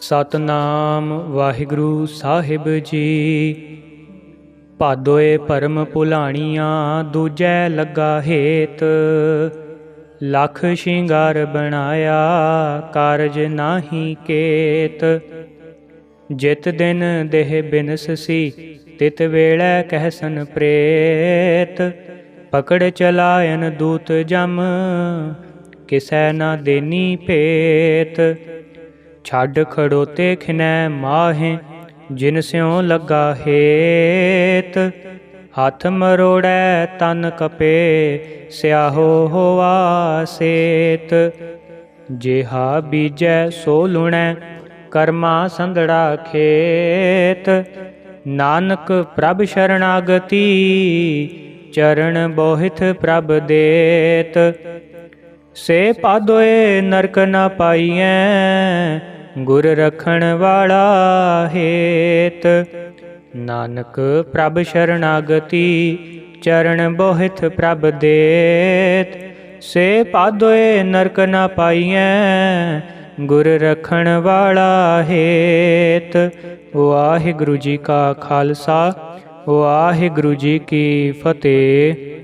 ਸਤਨਾਮ ਵਾਹਿਗੁਰੂ ਸਾਹਿਬ ਜੀ। ਭਾਦੋਏ ਪਰਮ ਭੁਲਾਣੀਆਂ ਦੂਜੈ ਲੱਗਾ ਹੇਤ। ਲੱਖ ਸ਼ਿੰਗਾਰ ਬਣਾਇਆ, ਕਾਰਜ ਨਾਹੀ ਕੇਤ। ਜਿਤ ਦਿਨ ਦੇਹ ਬਿਨਸਸੀ, ਤਿਤ ਵੇਲੇ ਕਹਿਸਨ ਪ੍ਰੇਤ। ਪਕੜ ਚਲਾਇਨ ਦੂਤ ਜਮ, ਕਿਸੈ ਨਾ ਦੇਨੀ ਭੇਤ। ਛੱਡ ਖੜੋਤੇ ਖਿਨੈ ਮਾਹੇ, ਜਿਨ ਸਿਉ ਲੱਗਾ ਹੇਤ। ਹੱਥ ਮਰੋੜੈ ਤਨ ਕਪੇ, ਸਿਆਹੋ ਹੋਆ ਸੇਤ। ਜਿਹਾ ਬੀਜੈ ਸੋ ਲੁਣੈ, ਕਰਮਾ ਸੰਧੜਾ ਖੇਤ। ਨਾਨਕ ਪ੍ਰਭ ਸ਼ਰਨਾਗਤੀ ਚਰਨ ਬੋਹਿਤ ਪ੍ਰਭ ਦੇਤ। ਸੇ ਪਾਦੋਏ ਨਰਕ ਨਾ ਪਾਈਐ ਗੁਰ ਰਖਣ ਵਾਲਾ ਹੇਤ। ਨਾਨਕ ਪ੍ਰਭ ਸ਼ਰਨਾਗਤੀ, ਚਰਨ ਬੋਹਿਤ ਪ੍ਰਭ ਦੇਤ। ਸੇ ਪਾਦੋਏ ਨਰਕ ਨਾ ਪਾਈਐ, ਗੁਰ ਰਖਣ ਵਾਲਾ ਹੇਤ। ਵਾਹਿਗੁਰੂ ਜੀ ਕਾ ਖਾਲਸਾ, ਵਾਹਿਗੁਰੂ ਜੀ ਕੀ ਫਤਿਹ।